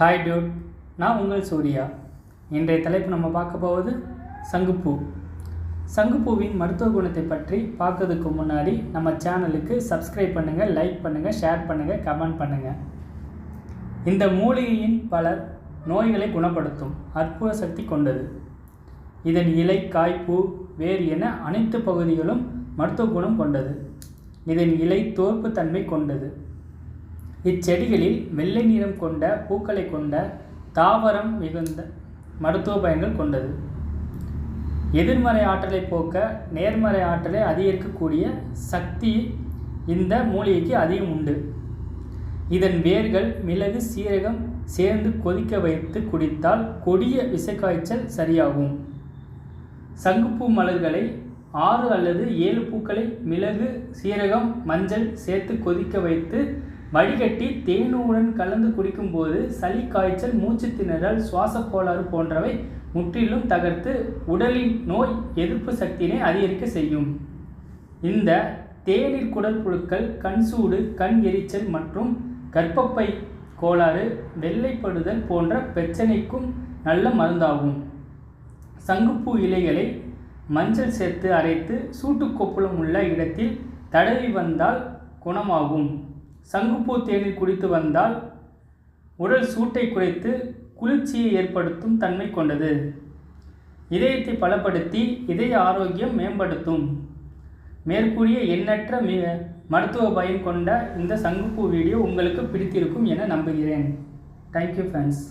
Hi Dude நான் உங்கள் சூர்யா. இன்றைய தலைப்பு நம்ம பார்க்க போவது சங்குப்பூ. சங்குப்பூவின் மருத்துவ குணத்தை பற்றி பார்க்கறதுக்கு முன்னாடி நம்ம சேனலுக்கு சப்ஸ்கிரைப் பண்ணுங்கள் லைக் பண்ணுங்கள் ஷேர் பண்ணுங்கள் கமெண்ட் பண்ணுங்கள் இந்த மூலிகையின் பல நோய்களை குணப்படுத்தும் அற்புத சக்தி கொண்டது. இதன் இலை காய்ப்பூ வேர் என அனைத்து பகுதிகளும் மருத்துவ குணம் கொண்டது. இதன் இலை தோற்பு தன்மை கொண்டது. இச்செடிகளில் வெள்ளை நிறம் கொண்ட பூக்களை கொண்ட தாவரம் மிகுந்த மருத்துவ பயன்கள் கொண்டது. எதிர்மறை ஆற்றலை போக்க நேர்மறை ஆற்றலை அதிகரிக்கக்கூடிய சக்தி இந்த மூலிகைக்கு அதிகம் உண்டு. இதன் வேர்கள் மிளகு சீரகம் சேர்ந்து கொதிக்க வைத்து குடித்தால் கொடிய விசக்காய்ச்சல் சரியாகும். சங்குப்பூ மலர்களை ஆறு அல்லது ஏழு பூக்களை மிளகு சீரகம் மஞ்சள் சேர்த்து கொதிக்க வைத்து வடிகட்டி தேனுடன் கலந்து குடிக்கும்போது சளி காய்ச்சல் மூச்சு திணறல் சுவாச கோளாறு போன்றவை முற்றிலும் தகர்த்து உடலின் நோய் எதிர்ப்பு சக்தியினை அதிகரிக்க செய்யும். இந்த தேநீர் குடல் புழுக்கள் கண் சூடு கண் எரிச்சல் மற்றும் கர்ப்பப்பை கோளாறு வெள்ளைப்படுதல் போன்ற பிரச்சனைக்கும் நல்ல மருந்தாகும். சங்குப்பூ இலைகளை மஞ்சள் சேர்த்து அரைத்து சூட்டுக்கொப்புளம் உள்ள இடத்தில் தடவி வந்தால் குணமாகும். சங்குப்பூ தேநீர் குடித்து வந்தால் உடல் சூட்டை குறைத்து குளிர்ச்சியை ஏற்படுத்தும் தன்மை கொண்டது. இதயத்தை பலப்படுத்தி இதய ஆரோக்கியம் மேம்படுத்தும். மேற்கூறிய எண்ணற்ற மி மருத்துவ பயன் கொண்ட இந்த சங்குப்பூ வீடியோ உங்களுக்கு பிடித்திருக்கும் என நம்புகிறேன். Thank you friends